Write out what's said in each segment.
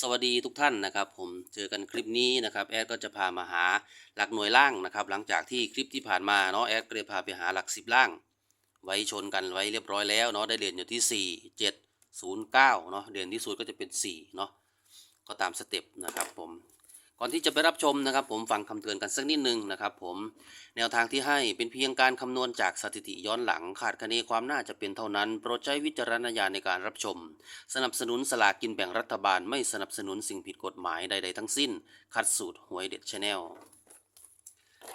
สวัสดีทุกท่านนะครับ ผมเจอกันคลิปนี้นะครับแอดก็จะพามาหาหลักหน่วยล่างนะครับ หลังจากที่คลิปที่ผ่านมาเนาะแอดก็เลยพาไปหาหลักสิบล่าง ไว้ชนกันไว้เรียบร้อยแล้วเนาะได้เหรียญอยู่ที่ 4 7 0 9เนาะเหรียญที่สุดก็จะเป็น4เนาะก็ตามสเต็ปนะครับผม ก่อนที่จะไปรับชมนะครับ ผมฟังคำเตือนกันสักนิดนึงนะครับผมแนวทางที่ให้เป็นเพียงการคำนวณจากสถิติย้อนหลังขาดคะเนความน่าจะเป็นเท่านั้น โปรดใช้วิจารณญาณในการรับชม สนับสนุนสลากกินแบ่งรัฐบาล ไม่สนับสนุนสิ่งผิดกฎหมายใด ๆ ทั้งสิ้น คัดสูตรหวยเด็ดชาแนล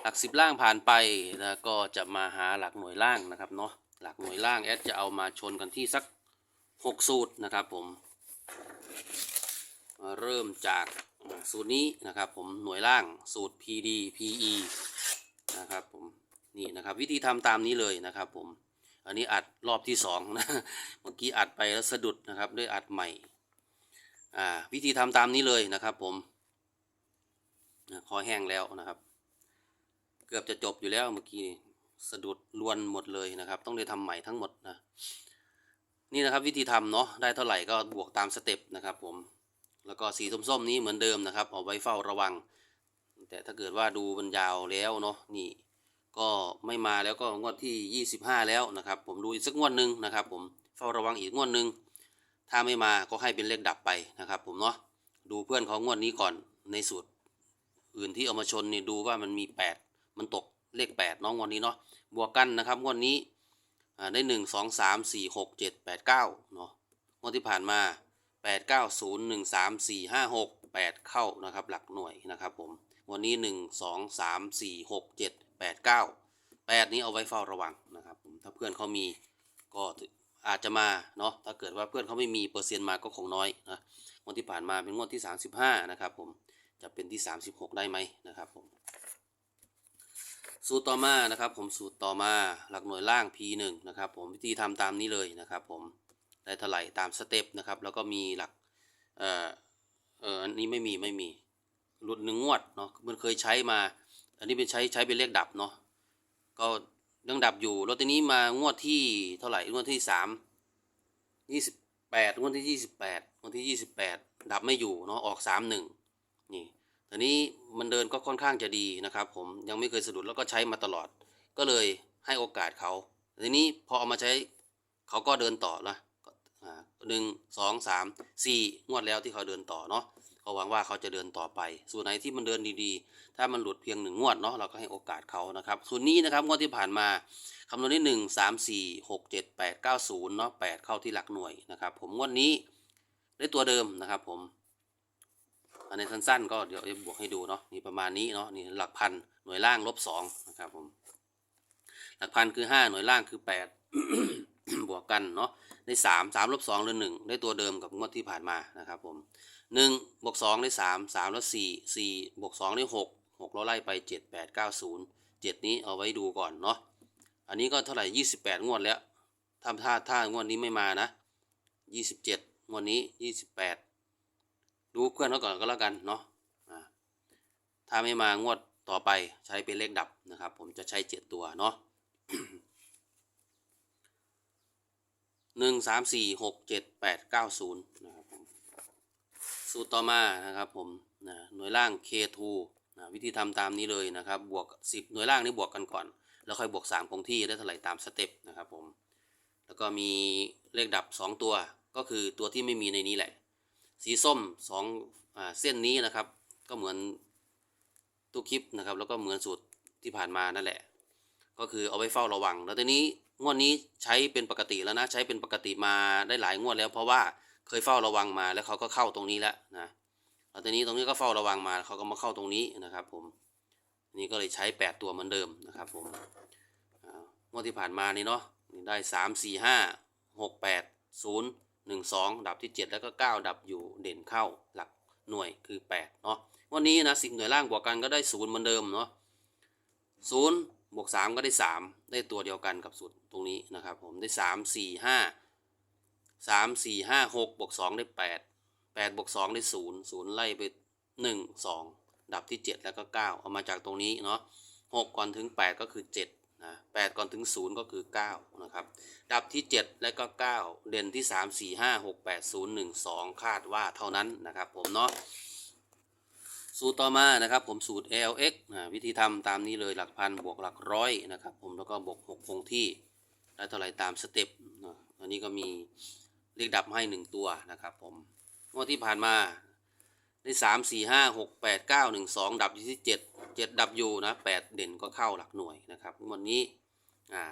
หลักสิบล่างผ่านไปแล้วก็จะมาหาหลักหน่วยล่างนะครับเนาะหลักหน่วยล่างแอดจะเอามาชนกันที่สักหกสูตรนะครับผม เริ่มจาก สูตรนี้นะครับผมหน่วยล่างสูตร PD PE นะครับผมนี่นะครับวิธีทำตามนี้เลยนะครับผมอันนี้อัดรอบที่สองนะเมื่อกี้อัดไปแล้วสะดุดนะครับด้วยอัดใหม่อ่าวิธีทำตามนี้เลยนะครับผมคอแห้งแล้วนะครับ เกือบจะจบอยู่แล้วเมื่อกี้สะดุดลวนหมดเลยนะครับ ต้องได้ทำใหม่ทั้งหมดนะนี่นะครับวิธีทำเนาะได้เท่าไหร่ก็บวกตามสเต็ปนะครับผม แล้วก็สีส้มๆนี้เหมือนเดิมนะครับ เอาไว้เฝ้าระวัง แต่ถ้าเกิดว่าดูมันยาวแล้วเนาะนี่ ก็ไม่มาแล้วก็งวดที่ 25 แล้วนะครับ ผมดูอีกสักงวดหนึ่งนะครับ ผมเฝ้าระวังอีกงวดหนึ่งถ้าไม่มาก็ให้เป็นเลขดับไปนะครับ ผมเนาะดูเพื่อนขางงวดนี้ก่อนในสูตรอื่นที่เอามาชนนี่ดูว่ามันมี 8 มันตกเลข 8 น้องงวดนี้เนาะบวกกันนะครับงวดนี้อ่าได้ 1 2 3 4 6 7 8 9เนาะงวดที่ผ่านมา 8 9 0 1 3 4 5 6 8 เข้านะครับหลักหน่วยนะครับผมวันนี้ 1 2 3 4 6 7 8 9แปดนี้เอาไว้เฝ้าระวังนะครับผมถ้าเพื่อนเขามีก็อาจจะมาเนาะถ้าเกิดว่าเพื่อนเขาไม่มีเปอร์เซ็นต์มาก็คงน้อยนะงวดที่ผ่านมาเป็นงวดที่ 35 นะครับผมจะเป็นที่ 36 ได้ไหมนะครับผมสูตรต่อมานะครับผมสูตรต่อมาหลักหน่วยล่าง P1 นะครับผมวิธีทำตามนี้เลยนะครับผม ได้เท่าไหร่ตามสเต็ปนะครับ แล้วก็มีหลักเอ่อเอ่ออันนี้ไม่มีไม่มีหลุดหนึ่งงวดเนาะมันเคยใช้มา อันนี้เป็นใช้ใช้เป็นเลขดับเนาะก็ยังดับอยู่แล้วนี้มางวดที่เท่าไหร่งวดที่สามยี่สิบแปดงวดที่ยี่สิบแปดงวดที่ยี่สิบแปดดับไม่อยู่เนาะออกสามหนึ่งนี่ตอนนี้มันเดินก็ค่อนข้างจะดีนะครับ ผมยังไม่เคยสะดุดแล้วก็ใช้มาตลอด ก็เลยให้โอกาสเขาทีนี้พอเอามาใช้เขาก็เดินต่อนะ หนึ่งสองสามสี่งวดแล้วที่เขาเดินต่อเนาะก็หวังว่าเขาจะเดินต่อไป ส่วนไหนที่มันเดินดีๆ ถ้ามันหลุดเพียงหนึ่งงวดเนาะเราก็ให้โอกาสเขานะครับส่วนนี้นะครับงวดที่ผ่านมาคำนวณที่หนึ่งสามสี่หกเจ็ดแปดเก้าศูนย์เนาะแปดเข้าที่หลักหน่วยนะครับ ผมงวดนี้ได้ตัวเดิมนะครับ ผม อันนี้สั้นๆ ก็เดี๋ยวจะบวกให้ดูเนาะนี่ประมาณนี้เนาะนี่หลักพันหน่วยล่างลบสองนะครับผม หลักพันคือห้าหน่วยล่างคือแปด บวกกันเนาะได้สามสามลบสองหรือหนึ่งได้ตัวเดิมกับงวดที่ผ่านมานะครับผมหนึ่งบวกสองได้สามสามล้วสี่สี่บวกสองได้หกหกเราไล่ไปเจ็ดแปดเก้าศูนย์เจ็ดนี้เอาไว้ดูก่อนเนาะอันนี้ก็เท่าไหร่ยี่สิบแปดงวดแล้วถ้าถ้าถ้างวดนี้ไม่มานะยี่สิบเจ็ดงวดนี้ยี่สิบแปดดูเพื่อนเขาก่อนก็แล้วกันเนาะถ้าไม่มางวดต่อไปใช้เป็นเลขดับนะครับ ผมจะใช้เจ็ดตัวเนาะ หนึ่งสามสี่หกเจ็ดแปดเก้าศูนย์นะครับผมสูตรต่อมานะครับผมนะหน่วยล่าง K2 นะวิธีทำตามนี้เลยนะครับบวกสิบหน่วยล่างนี่บวกกันก่อน แล้วค่อยบวกสามคงที่ได้เท่าไหร่ตามสเต็ปนะครับผมแล้วก็มีเลขดับสองตัวก็คือตัวที่ไม่มีในนี้แหละ สีส้มสองอ่าเส้นนี้นะครับ ก็เหมือนตู้คลิปนะครับ แล้วก็เหมือนสูตรที่ผ่านมานั่นแหละ ก็คือเอาไว้เฝ้าระวัง แล้วทีนี้ งวดนี้ใช้เป็นปกติแล้วนะ ใช้เป็นปกติมาได้หลายงวดแล้ว เพราะว่าเคยเฝ้าระวังมาแล้วเขาก็เข้าตรงนี้แล้วนะแล้วทีนี้ตรงนี้ก็เฝ้าระวังมาเขาก็มาเข้าตรงนี้นะครับ ผมนี่ก็เลยใช้แปดตัวเหมือนเดิมนะครับ ผมงวดที่ผ่านมานี่เนาะนี่ได้สามสี่ห้าหกแปดศูนย์หนึ่งสองดับที่เจ็ดแล้วก็เก้าดับอยู่เด่นเข้าหลักหน่วยคือแปดเนาะวันนี้นะสิบหน่วยล่างบวกกันก็ได้ศูนย์เหมือนเดิมเนาะศูนย์ บวกสามก็ได้สามได้ตัวเดียวกันกับสูตรตรงนี้นะครับผมได้สามสี่ห้าสามสี่ห้าหกบวกสองได้แปดแปดบวกสองได้ศูนย์ศูนย์ไล่ไปหนึ่งสองดับที่เจ็ดแล้วก็เก้าเอามาจากตรงนี้เนาะหกก่อนถึงแปดก็คือเจ็ดนะแปดก่อนถึงศูนย์ก็คือเก้านะครับ ดับที่เจ็ดและก็เก้าเด่นที่สามสี่ห้าหกแปดศูนย์หนึ่งสองคาดว่าเท่านั้นนะครับผมเนาะ สูตรต่อมานะครับผมสูตร LX นะวิธีทำตามนี้เลยหลักพันบวกหลักร้อยนะครับผมแล้วก็บวกหกคงที่ได้เท่าไหร่ตามสเต็ปนะอันนี้ก็มีเลขดับให้หนึ่งตัวนะครับผมงวดที่ผ่านมาได้สามสี่ห้าหกแปดเก้าหนึ่งสองดับอยู่ที่เจ็ดเจ็ดดับอยู่นะแปดเด่นก็เข้าหลักหน่วยนะครับวันนี้อ่า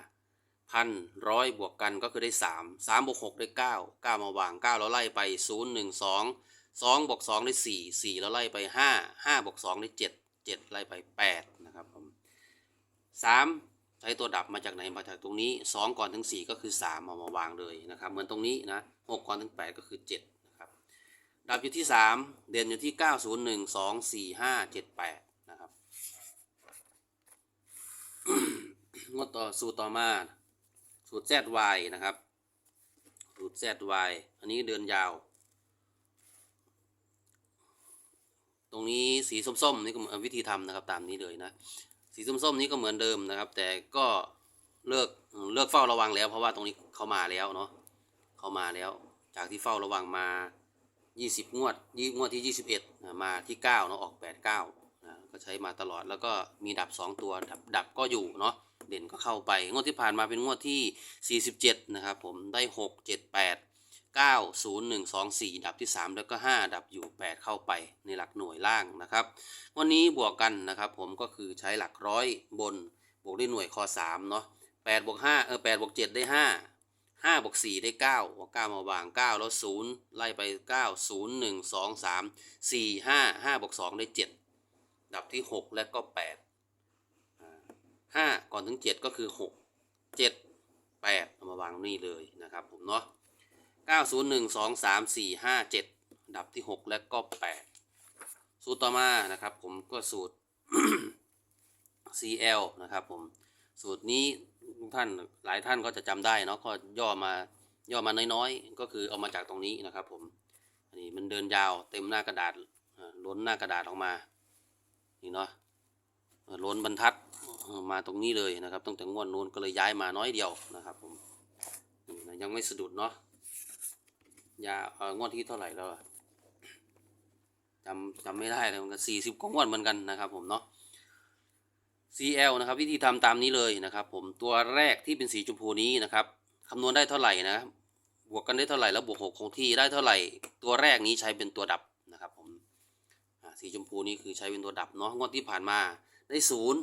พันร้อยบวกกันก็คือได้สามสามบวกหกได้เก้าเก้ามาวางเก้าแล้วไล่ไปศูนย์หนึ่ง สองบวกสองได้สี่สี่แล้วไล่ไปห้าห้าบวกสองได้เจ็ดเจ็ดไล่ไปแปดนะครับผมสามใช้ตัวดับมาจากไหนมาจากตรงนี้สองก่อนถึงสี่ก็คือสามเอามาวางเลยนะครับ เหมือนตรงนี้นะหกก่อนถึงแปดก็คือเจ็ดนะครับดับอยู่ที่สามเด่นอยู่ที่เก้าศูนย์หนึ่งสองสี่ห้าเจ็ดแปดนะครับงวดต่อสูตรต่อมาสูตร ZY นะครับสูตร ZY อันนี้เดินยาว ต รงนี้สีส้มๆนี่ก็วิธีทำนะครับตามนี้เลยนะ สีส้มๆนี้ก็เหมือนเดิมนะครับ แต่ก็เลิกเลิกเฝ้าระวังแล้ว เพราะว่าตรงนี้เขามาแล้วเนาะเขามาแล้ว จากที่เฝ้าระวังมา 20 งวดยี่งวดที่ 21 มาที่9เนาะออก 89นะก็ใช้มาตลอดแล้วก็มีดับ 2 ตัวดับดับก็อยู่เนาะเด่นก็เข้าไป งวดที่ผ่านมาเป็นงวดที่ 47 นะครับผมได้ 6 7 8 9 0 1 2 4 ดับที่ 3 แล้วก็ 5 ดับอยู่ 8 เข้าไปในหลักหน่วยล่างนะครับ วันนี้บวกกันนะครับผมก็คือใช้หลักร้อยบนบวกด้วยหน่วยคอ3เนาะ8บวก5เออ8บวก7ได้ 5 5บวก4ได้9เอา9มาวาง 9 แล้ว 0 ไล่ไป 9 0 1 2 3 4 5 5บวก2ได้ 7 ดับที่ 6 และก็ 8 5 ก่อนถึง 7 ก็คือ 6 7 8เอามาวางนี่เลยนะครับผมเนาะ 9 0 1 2 3 4 5 7 ดับที่ 6 และก็ 8 สูตรต่อมานะครับผมก็สูตร CL นะครับผมสูตรนี้ทุกท่านหลายท่านก็จะจำได้เนาะก็ย่อมาย่อมาน้อยๆ ก็คือเอามาจากตรงนี้นะครับผมอันนี้มันเดินยาวเต็มหน้ากระดาษล้นหน้ากระดาษออกมานี่เนาะล้นบรรทัดมาตรงนี้เลยนะครับตั้งแต่งวดนู้นก็เลยย้ายมาน้อยเดียวนะครับผมยังไม่สะดุดเนาะ ยาเอองวดที่เท่าไหร่แล้วจำจำไม่ได้เลยมันก็สี่สิบกว่างวดเหมือนกันนะครับ ผมเนาะ CL นะครับวิธีทำตามนี้เลยนะครับ ผมตัวแรกที่เป็นสีชมพูนี้นะครับคำนวณได้เท่าไหร่นะบวกกันได้เท่าไหร่แล้วบวกหกคงที่ได้เท่าไหร่ ตัวแรกนี้ใช้เป็นตัวดับนะครับ ผมสีชมพูนี้คือใช้เป็นตัวดับเนาะงวดที่ผ่านมาได้ศูนย์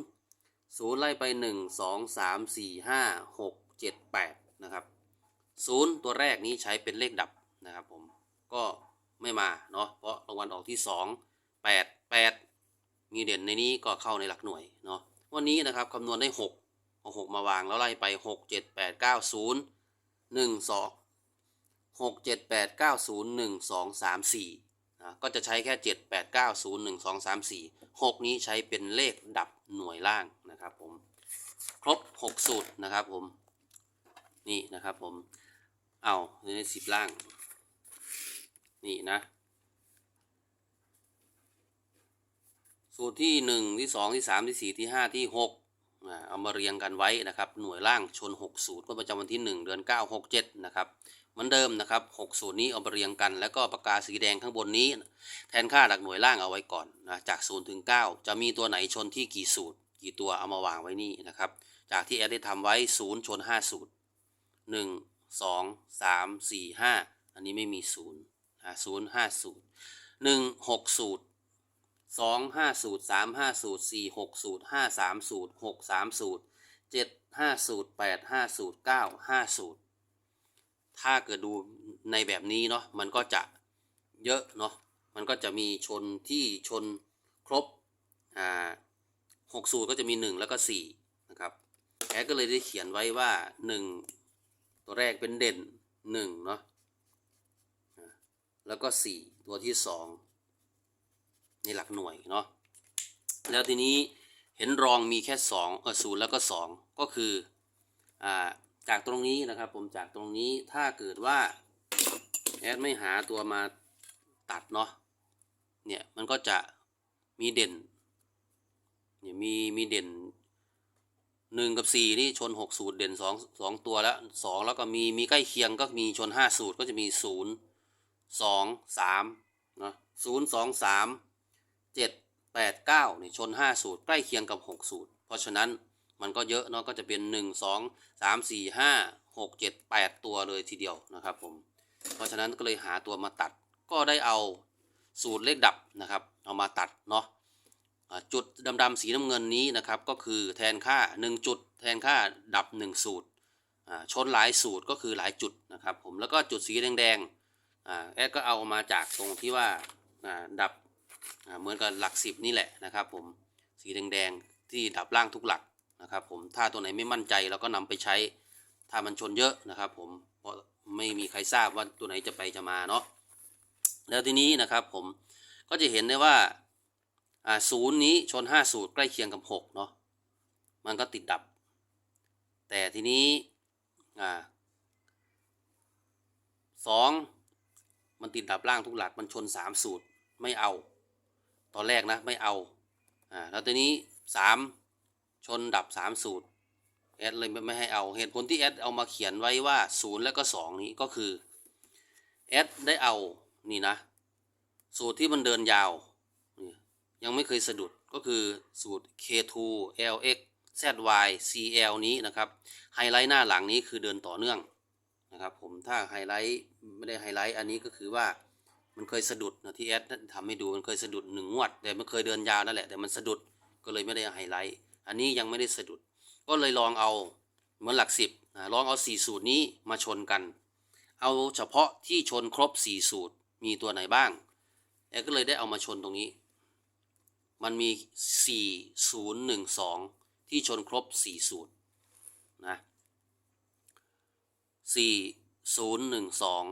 ศูนย์ไล่ไปหนึ่งสองสามสี่ห้าหกเจ็ดแปดนะครับศูนย์ตัวแรกนี้ใช้เป็นเลขดับ นะครับผมก็ไม่มาเนาะเพราะรางวัลออกที่สองแปดแปดมีเด่นในนี้ก็เข้าในหลักหน่วยเนาะวันนี้นะครับคำนวณได้หกเอาหกมาวางแล้วไล่ไปหกเจ็ดแปดเก้าศูนย์หนึ่งสองหกเจ็ดแปดเก้าศูนย์หนึ่งสองสามสี่นะก็จะใช้แค่เจ็ดแปดเก้าศูนย์หนึ่งสองสามสี่หกนี้ใช้เป็นเลขดับหน่วยล่างนะครับผมครบหกสูตรนะครับผมนี่นะครับผมเอาในสิบล่าง นี่นะ สูตรที่หนึ่งที่สองที่สามที่สี่ที่ห้าที่หกเอามาเรียงกันไว้นะครับ หน่วยล่างชนหกสูตรก็ประจำวันที่หนึ่งเดือนเก้าหกเจ็ดนะครับเหมือนเดิมนะครับหกสูตรนี้เอามาเรียงกัน แล้วก็ปากกาสีแดงข้างบนนี้ แทนค่าหลักหน่วยล่างเอาไว้ก่อนนะจากศูนย์ถึงเก้าจะมีตัวไหนชนที่กี่สูตร กี่ตัวเอามาวางไว้นี่นะครับ จากที่แอดได้ทำไว้ศูนย์ชนห้าสูตรหนึ่งสองสามสี่ห้าอันนี้ไม่มีศูนย์ ศูนย์ห้าสูตรหนึ่งหกสูตรสองห้าสูตรสามห้าสูตรสี่หกสูตรห้าสามสูตรหกสามสูตรเจ็ดห้าสูตรแปดห้าสูตรเก้าห้าสูตร ถ้าเกิดดูในแบบนี้เนาะมันก็จะเยอะเนาะมันก็จะมีชนที่ชนครบอ่าหกสูตรก็จะมีหนึ่งแล้วก็สี่นะครับแอดก็เลยได้เขียนไว้ว่าหนึ่งตัวแรกเป็นเด่นหนึ่งเนาะ แล้วก็ 4 ตัวที่ 2 ในหลักหน่วยเนาะแล้วทีนี้เห็นรองมีแค่2เออศูนย์แล้วก็ 2 ก็คืออ่าจากตรงนี้นะครับผมจากตรงนี้ถ้าเกิดว่าแอดไม่หาตัวมาตัดเนาะเนี่ยมันก็จะมีเด่นเนี่ยมีมีเด่นหนึ่งกับสี่นี่ชนหกสูตรเด่นสองสองตัวแล้วสองแล้วก็มีมีใกล้เคียงก็มีชนห้าสูตรก็จะมีศูนย์ สองสามนะศูนย์สองสามเจ็ดแปดเก้านี่ชนห้าสูตรใกล้เคียงกับหกสูตร เพราะฉะนั้นมันก็เยอะเนาะก็จะเป็นหนึ่งสองสามสี่ห้าหกเจ็ดแปดตัวเลยทีเดียวนะครับผมเพราะฉะนั้นก็เลยหาตัวมาตัด ก็ได้เอาสูตรเลขดับนะครับ เอามาตัดเนาะจุดดำๆสีน้ำเงินนี้นะครับ ก็คือแทนค่า 1 จุด แทนค่าดับ 1 สูตรชนหลายสูตรก็คือหลายจุดนะครับผมแล้วก็จุดสีแดงๆ แอดก็เอามาจากตรงที่ว่าอ่าดับเหมือนกับหลักสิบนี่แหละนะครับผมสีแดงๆที่ดับล่างทุกหลักนะครับผมถ้าตัวไหนไม่มั่นใจเราก็นำไปใช้ถ้ามันชนเยอะนะครับผมเพราะไม่มีใครทราบว่าตัวไหนจะไปจะมาเนาะแล้วทีนี้นะครับผมก็จะเห็นได้ว่าอ่าศูนย์นี้ชน 5 สูตรใกล้เคียงกับ6เนาะมันก็ติดดับ แต่ทีนี้อ่าสอง มันติดดับล่างทุกหลักมันชน 3 สูตรไม่เอา ตอนแรกนะไม่เอาอ่าแล้วทีนี้ 3 ชนดับ 3 สูตรแอดเลยไม่ไม่ให้เอาเหตุผลที่แอดเอามาเขียนไว้ว่าศูนย์แล้วก็สองนี้ก็คือแอดได้เอานี่นะ สูตรที่มันเดินยาว ยังไม่เคยสะดุดก็คือสูตร K2 LX ZY CL นี้นะครับ ไฮไลท์หน้าหลังนี้คือเดินต่อเนื่อง นะครับผมถ้าไฮไลท์ไม่ได้ไฮไลท์อันนี้ก็คือว่ามันเคยสะดุดนะที่แอดทำให้ดูมันเคยสะดุดหนึ่งงวด แต่มันเคยเดินยาวนั่นแหละแต่มันสะดุดก็เลยไม่ได้ไฮไลท์อันนี้ยังไม่ได้สะดุด ก็เลยลองเอาเหมือนหลักสิบนะลองเอาสี่สูตรนี้มาชนกัน เอาเฉพาะที่ชนครบสี่สูตรมีตัวไหนบ้างแอดก็เลยได้เอามาชนตรงนี้ มันมีสี่ศูนย์หนึ่งสองที่ชนครบสี่สูตรนะ สี่ศูนย์หนึ่งสอง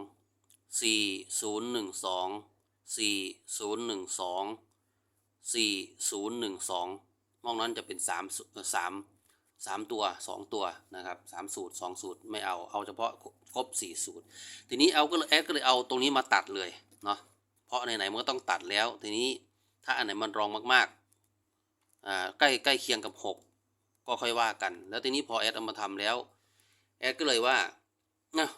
สี่ศูนย์หนึ่งสองสี่ศูนย์หนึ่งสองสี่ศูนย์หนึ่งสองนอกนั้นจะเป็นสามสามสามตัวสองตัวนะครับสามสูตรสองสูตรไม่เอาเอาเฉพาะครบสี่สูตร ทีนี้เอาก็เลยแอดก็เลยเอาตรงนี้มาตัดเลยเนาะเพราะไหนๆมันก็ต้องตัดแล้ว ทีนี้ถ้าอันไหนมันรองมากๆอ่าใกล้ใกล้เคียงกับหกก็ค่อยว่ากัน แล้วทีนี้พอแอดเอามาทำแล้วแอดก็เลยว่า นาะ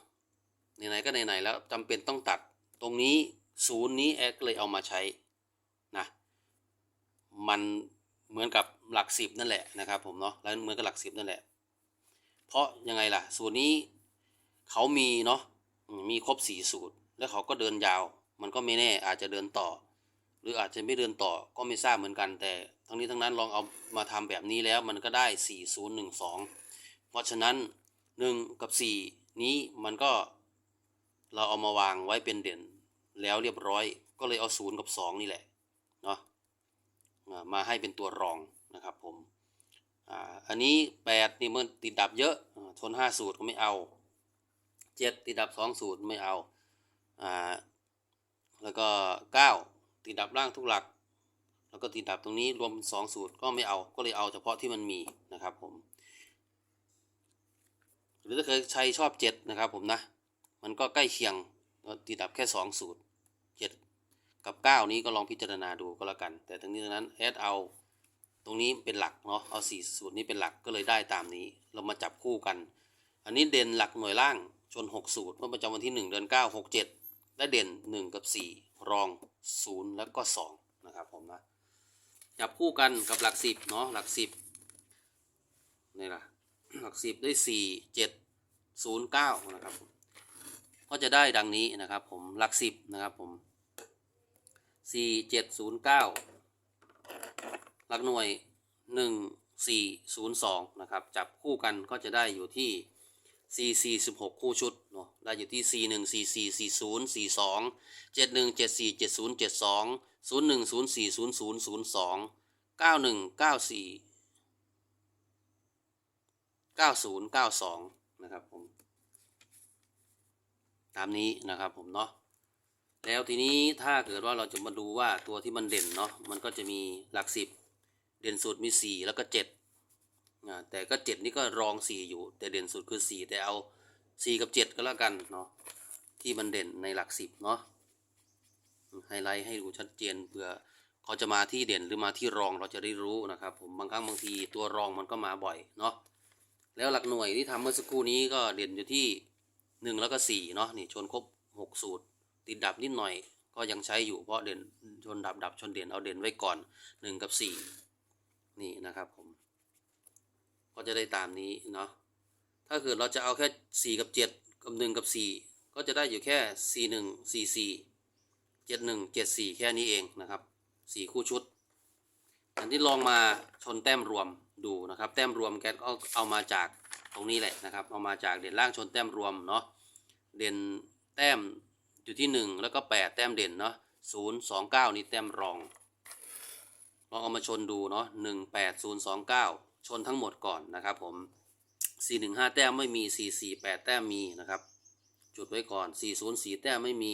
ไหนๆก็ไหนๆแล้วจำเป็นต้องตัดตรงนี้ศูนย์นี้แอดเลยเอามาใช้นะมันเหมือนกับหลักสิบนั่นแหละนะครับผมเนาะแล้วเหมือนกับหลักสิบนั่นแหละ เพราะยังไงล่ะ สูตรนี้เขามีเนาะมีครบสี่สูตร แล้วเขาก็เดินยาว มันก็ไม่แน่อาจจะเดินต่อ หรืออาจจะไม่เดินต่อก็ไม่ทราบเหมือนกัน แต่ทั้งนี้ทั้งนั้นลองเอามาทำแบบนี้แล้วมันก็ได้สี่ศูนย์หนึ่งสองเพราะฉะนั้นหนึ่งกับสี่ นี้มันก็เราเอามาวางไว้เป็นเด่นแล้วเรียบร้อยก็เลยเอาศูนย์กับสองนี่แหละเนาะมาให้เป็นตัวรองนะครับผมอ่าอันนี้แปดนี่มันติดดับเยอะอ่าชนห้าสูตรก็ไม่เอาเจ็ดติดดับสองสูตรไม่เอาอ่าแล้วก็เก้าติดดับล่างทุกหลัก แล้วก็ติดดับตรงนี้รวมเป็นสองสูตรก็ไม่เอาก็เลยเอาเฉพาะที่มันมีนะครับผม หรือถ้าเคยใช้ชอบเจ็ดนะครับผมนะ มันก็ใกล้เคียงติดดับแค่สองสูตรเจ็ดกับ9นี้ก็ลองพิจารณาดูก็แล้วกัน แต่ทั้งนี้ทั้งนั้นแอดเอาตรงนี้เป็นหลักเนาะเอาสี่สูตรนี้เป็นหลักก็เลยได้ตามนี้ เรามาจับคู่กัน อันนี้เด่นหลักหน่วยล่างชน 6 สูตรเมื่อประจำวันที่ 1 เดือน 9 6 7 ได้เด่น 1 กับ 4 รอง 0 แล้วก็ 2 นะครับผมนะ จับคู่กันกับหลัก 10 เนาะหลัก 10 นี่ล่ะ หลัก10ได้4 7 0 9นย์เก้านะครับก็จะได้ดังนี้นะครับผมหลัก10นะครับผมสี่เจ็ดศูนย์เก้าหลักหน่วยหนึ่งสี่ศูนย์สองนะครับจับคู่กันก็จะได้อยู่ที่สี่สี่สิบหกคู่ชุดเนาะได้อยู่ที่สี่หนึ่งสี่สี่สี่ศูนย์สี่สองเจ็ดหนึ่งเจ็ดสี่เจ็ดศูนย์เจ็ดสองศูนย์หนึ่งศูนย์สี่ศูนย์ศูนย์ศูนย์สองเก้าหนึ่งเก้าสี่ เก้าศูนย์เก้าสองนะครับผม ตามนี้นะครับผมเนาะ แล้วทีนี้ถ้าเกิดว่าเราจะมาดูว่าตัวที่มันเด่นเนาะ มันก็จะมีหลักสิบเด่นสุดมีสี่แล้วก็เจ็ดอ่าแต่ก็เจ็ดนี่ก็รองสี่อยู่ แต่เด่นสุดคือสี่แต่เอาสี่กับเจ็ดก็แล้วกันเนาะ ที่มันเด่นในหลักสิบเนาะ ไฮไลท์ให้ดูชัดเจนเผื่อเขาจะมาที่เด่นหรือมาที่รองเราจะได้รู้นะครับผม บางครั้งบางทีตัวรองมันก็มาบ่อยเนาะ แล้วหลักหน่วยที่ทำเมื่อสักครู่นี้ก็เด่นอยู่ที่หนึ่งแล้วก็สี่เนาะนี่ชนครบหกสูตร ติดดับนิดหน่อย ก็ยังใช้อยู่เพราะเด่นชนดับดับชนเด่นเอาเด่นไว้ก่อนหนึ่งกับสี่นี่นะครับผม ก็จะได้ตามนี้เนาะถ้าเกิดเราจะเอาแค่สี่กับเจ็ดกับหนึ่งกับสี่ก็จะได้อยู่แค่สี่หนึ่งสี่สี่เจ็ดหนึ่งเจ็ดสี่แค่นี้เองนะครับสี่คู่ชุด อันที่ลองมาชนแต้มรวม ดูนะครับ แต้มรวมแกก็เอามาจากตรงนี้แหละนะครับ เอามาจากเด่นล่างชนแต้มรวมเนาะเด่นแต้มอยู่ที่หนึ่งแล้วก็แปดแต้มเด่นเนาะศูนย์สองเก้านี่แต้มรองลองเอามาชนดูเนาะหนึ่งแปดศูนย์สองเก้าชนทั้งหมดก่อนนะครับผมสี่หนึ่งห้าแต้มไม่มีสี่สี่แปดแต้มมีนะครับ จุดไว้ก่อนสี่ศูนย์สี่แต้มไม่มี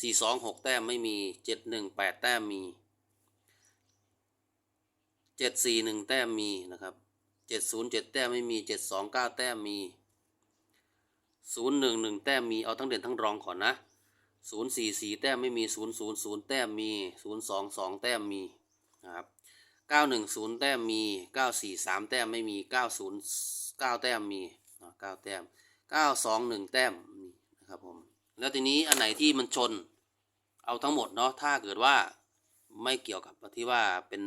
สี่สองหกแต้มไม่มีเจ็ดหนึ่งแปดแต้มมี เจ็ดสี่หนึ่งแต้มมีนะครับเจ็ดศูนย์เจ็ดแต้มไม่มีเจ็ดสองเก้าแต้มมีศูนย์หนึ่งหนึ่งแต้มมีเอาทั้งเด่นทั้งรองก่อนนะศูนย์สี่สี่แต้มไม่มีศูนย์ศูนย์ศูนย์แต้มมีศูนย์สองสองแต้มมีนะครับเก้าหนึ่งศูนย์แต้มมีเก้าสี่สามแต้มไม่มีเก้าศูนย์เก้าแต้มมีเก้าแต้มเก้าสองหนึ่งแต้มมีนะครับผมแล้วทีนี้อันไหนที่มันชนเอาทั้งหมดเนาะถ้าเกิดว่าไม่เกี่ยวกับที่ว่าเป็น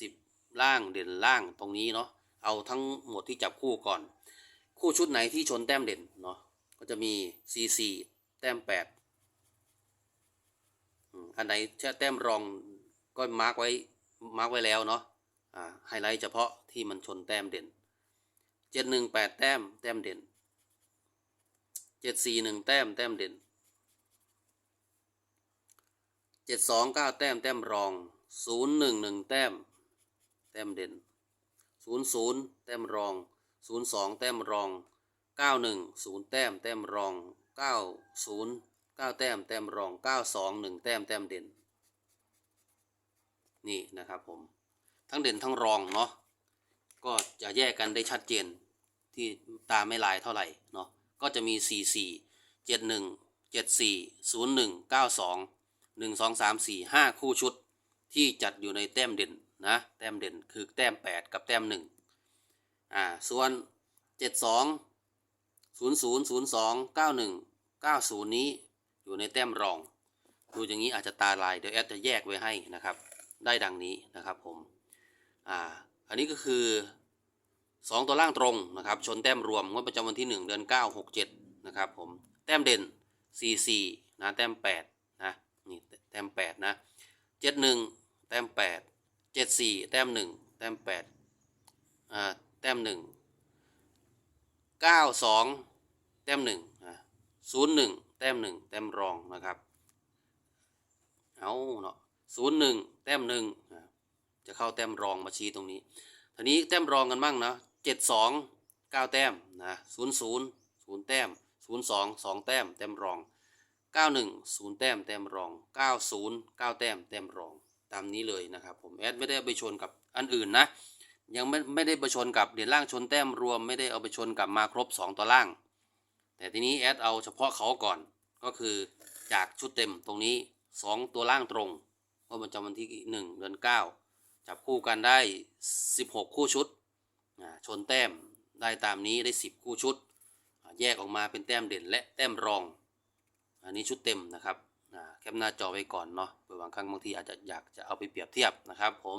สิบ ล่างเด่นล่างตรงนี้เนาะเอาทั้งหมดที่จับคู่ก่อน คู่ชุดไหนที่ชนแต้มเด่นเนาะก็จะมี C4 แต้ม8อันไหนแต้มรองก็มาร์กไว้มาร์กไว้แล้วเนาะไฮไลท์เฉพาะที่มันชนแต้มเด่น 718 แต้มแต้มเด่น 741 แต้มแต้มเด่น 729 แต้มแต้มรอง 011 แต้ม ต้มเด่น 00 แต้มรอง 02 แต้มรอง 91 0 แต้มแต้มรอง 90 9 แต้มแต้มรอง 92 1 แต้มแต้มเด่น นี่นะครับผม ทั้งเด่นทั้งรองเนาะ ก็จะแยกกันได้ชัดเจนที่ตาไม่ลายเท่าไหร่เนาะ ก็จะมี 44 71 74 01 92 1 2 3 4 5 คู่ชุดที่จัดอยู่ในแต้มเด่น นะแต้มเด่นคือแต้ม 8 กับแต้ม1อ่าส่วน 72 00 02 91 90 นี้อยู่ในแต้มรอง ดูอย่างนี้อาจจะตาลาย เดี๋ยวแอดจะแยกไว้ให้นะครับ ได้ดังนี้นะครับผมอ่าอันนี้ก็คือ 2 ตัวล่างตรงนะครับ ชนแต้มรวมงวดประจำวันที่ 1 เดือน 9 67 นะครับผมแต้มเด่น 44 นะแต้ม 8 นะนี่แต้ม 8 นะ 71 แต้ม 8 74แต้ม1แต้ม8อ่าแต้ม1 92แต้ม1อ่า01แต้ม1แต้มรองนะครับเอาเนาะ01แต้ม1อ่าจะเข้าแต้มรองมาชี้ตรงนี้ทีนี้แต้มรองกันบ้างนะ72 9แต้มนะ00 0แต้ม02 2แต้มแต้มรอง91 0แต้มแต้มรอง90 9แต้มแต้มรอง ตามนี้เลยนะครับผมแอดไม่ได้เอาไปชนกับอันอื่นนะ ยังไม่ไม่ได้ไปชนกับเด่นล่างชนแต้มรวมไม่ได้เอาไปชนกับมาครบ 2 ตัวล่าง แต่ทีนี้แอดเอาเฉพาะเขาก่อนก็คือจากชุดเต็มตรงนี้ 2 ตัวล่างตรงเมื่อประจำวันที่ 1 เดือน 9 จับคู่กันได้ 16 คู่ชุดชนแต้มได้ตามนี้ได้ 10 คู่ชุด แยกออกมาเป็นแต้มเด่นและแต้มรอง อันนี้ชุดเต็มนะครับ ปหน้าจอไว้ก่อนเนาะเผื่อบางครั้งบางทีอาจจะอยากจะเอาไปเปรียบเทียบนะครับผม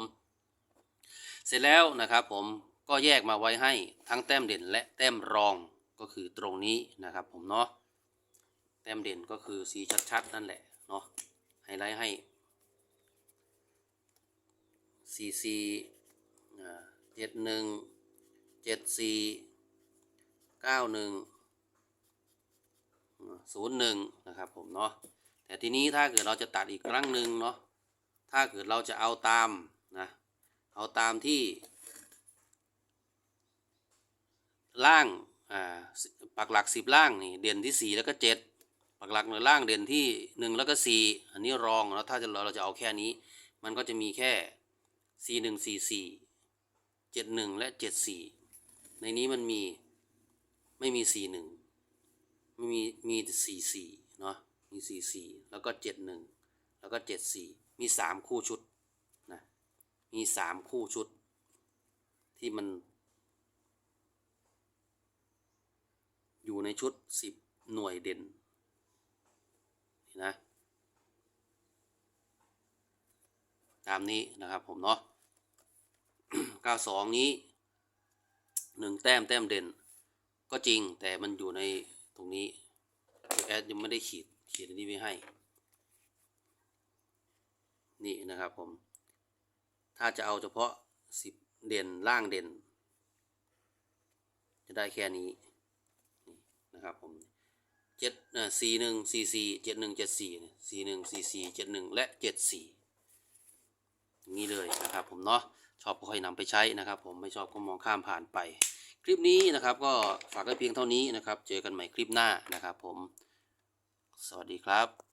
เสร็จแล้วนะครับผมก็แยกมาไว้ให้ทั้งแต้มเด่นและแต้มรองก็คือตรงนี้นะครับผมเนาะแต้มเด่นก็คือสีชัดๆ นั่นแหละเนาะไฮไลท์ให้สีสีเจ็ดหนึ่งเจ็ดสี่เก้าหนึ่งศูนย์หนึ่งนะครับผมเนาะ แต่ทีนี้ถ้าเกิดเราจะตัดอีกครั้งหนึ่งเนาะถ้าเกิดเราจะเอาตามนะเอาตามที่ ล่างอ่าปักหลักสิบล่างนี่เด่นที่สี่แล้วก็เจ็ดปักหลักในล่างเด่นที่หนึ่งแล้วก็สี่อันนี้รองแล้วถ้าจะเราเราจะเอาแค่นี้ มันก็จะมีแค่สี่หนึ่งสี่สี่เจ็ดหนึ่งและเจ็ดสี่ในนี้มันมีไม่มีสี่หนึ่งไม่มีมีสี่สี่เนาะ มีสี่สี่แล้วก็เจ็ดหนึ่งแล้วก็เจ็ดสี่มีสามคู่ชุดนะมีสามคู่ชุด ที่มัน อยู่ในชุดสิบหน่วยเด่นนี่นะตามนี้นะครับผมเนาะ92 นี้หนึ่งแต้มแต้มเด่น ก็จริงแต่มันอยู่ในตรงนี้แอดยังไม่ได้ขีด ขีดอันนี้ไว้ให้ นี่นะครับผม ถ้าจะเอาเฉพาะสิบเด่นล่างเด่น จะได้แค่นี้นี่นะครับผมเจ็ดเอ่อสี่หนึ่งสี่สี่เจ็ดหนึ่งเจ็ดสี่สี่หนึ่งสี่สี่เจ็ดหนึ่งและเจ็ดสี่นี้เลยนะครับผมเนาะชอบก็ค่อยนำไปใช้นะครับ ผมไม่ชอบก็มองข้ามผ่านไป คลิปนี้นะครับก็ฝากไว้เพียงเท่านี้นะครับ เจอกันใหม่คลิปหน้านะครับผม สวัสดีครับ